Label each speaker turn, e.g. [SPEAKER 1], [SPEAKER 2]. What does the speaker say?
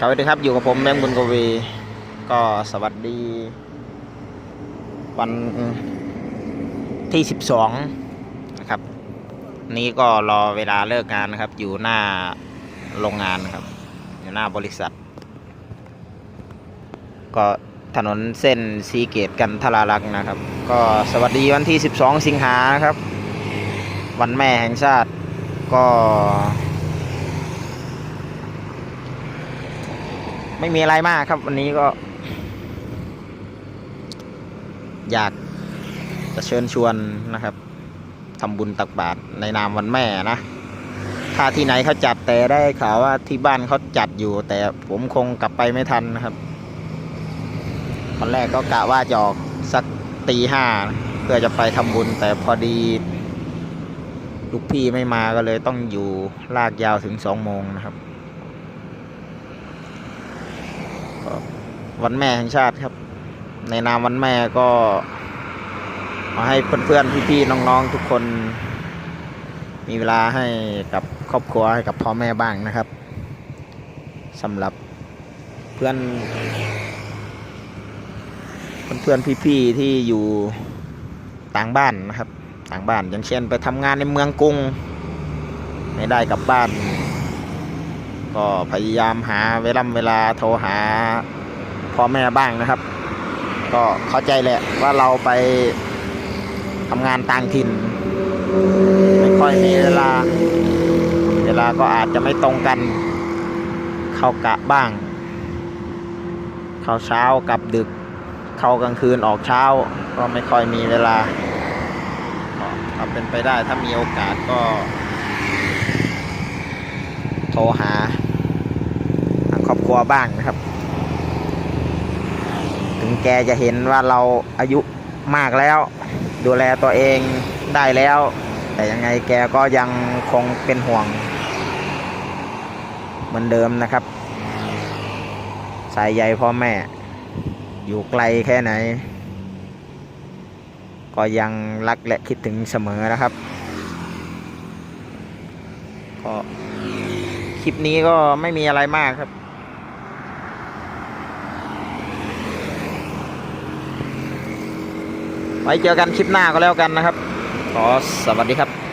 [SPEAKER 1] สวัสดีครับอยู่กับผมแบงค์บุญกวี ก็สวัสดี วันที่12นะครับ นี้ก็รอเวลาเลิกงานนะครับ อยู่หน้าโรงงานครับ อยู่หน้าบริษัท ก็ถนนเส้นซีเกตกันทรารักษ์นะครับ ก็สวัสดีวันที่12สิงหานะครับ วันแม่แห่งชาติก็ ไม่มีอะไรมากครับวันนี้ก็ อยากจะเชิญชวนนะครับทำบุญตักบาตรในนามวันแม่นะ ถ้าที่ไหนเขาจัดแต่ได้ข่าวว่าที่บ้านเขาจัดอยู่ แต่ผมคงกลับไปไม่ทันนะครับตอนแรกก็กะว่าจะออกสักตีห้าเพื่อจะไปทำบุญ แต่พอดีลูกพี่ไม่มาก็เลยต้องอยู่ลากยาวถึงสองโมงนะครับ วันแม่แห่งชาติครับ ในนามวันแม่ก็มาให้เพื่อนๆพี่ๆน้องๆทุกคน มีเวลาให้กับครอบครัวให้กับพ่อแม่บ้างนะครับสำหรับเพื่อน เพื่อนๆพี่ๆที่อยู่ต่างบ้านนะครับ ต่างบ้านอย่างเช่นไปทำงานในเมืองกรุง ไม่ได้กลับบ้าน ก็พยายามหาเวลาเวลาโทรหาพ่อแม่บ้างนะครับ ก็เข้าใจแหละว่าเราไปทำงานต่างถิ่น ไม่ค่อยมีเวลา เวลาก็อาจจะไม่ตรงกัน เข้ากะบ้าง เข้าเช้ากลับดึก เข้ากลางคืนออกเช้า ก็ไม่ค่อยมีเวลาถ้าเป็นไปได้ถ้ามีโอกาสก็ โทรหาทางครอบครัวบ้างนะครับ ถึงแกจะเห็นว่าเราอายุมากแล้ว ดูแลตัวเองได้แล้ว แต่ยังไงแกก็ยังคงเป็นห่วง เหมือนเดิมนะครับ สายใยพ่อแม่ อยู่ไกลแค่ไหน ก็ยังรักและคิดถึงเสมอนะครับ ก็ คลิปนี้ก็ไม่มีอะไรมากครับ ไว้เจอกันคลิปหน้าก็แล้วกันนะครับ ขอสวัสดีครับ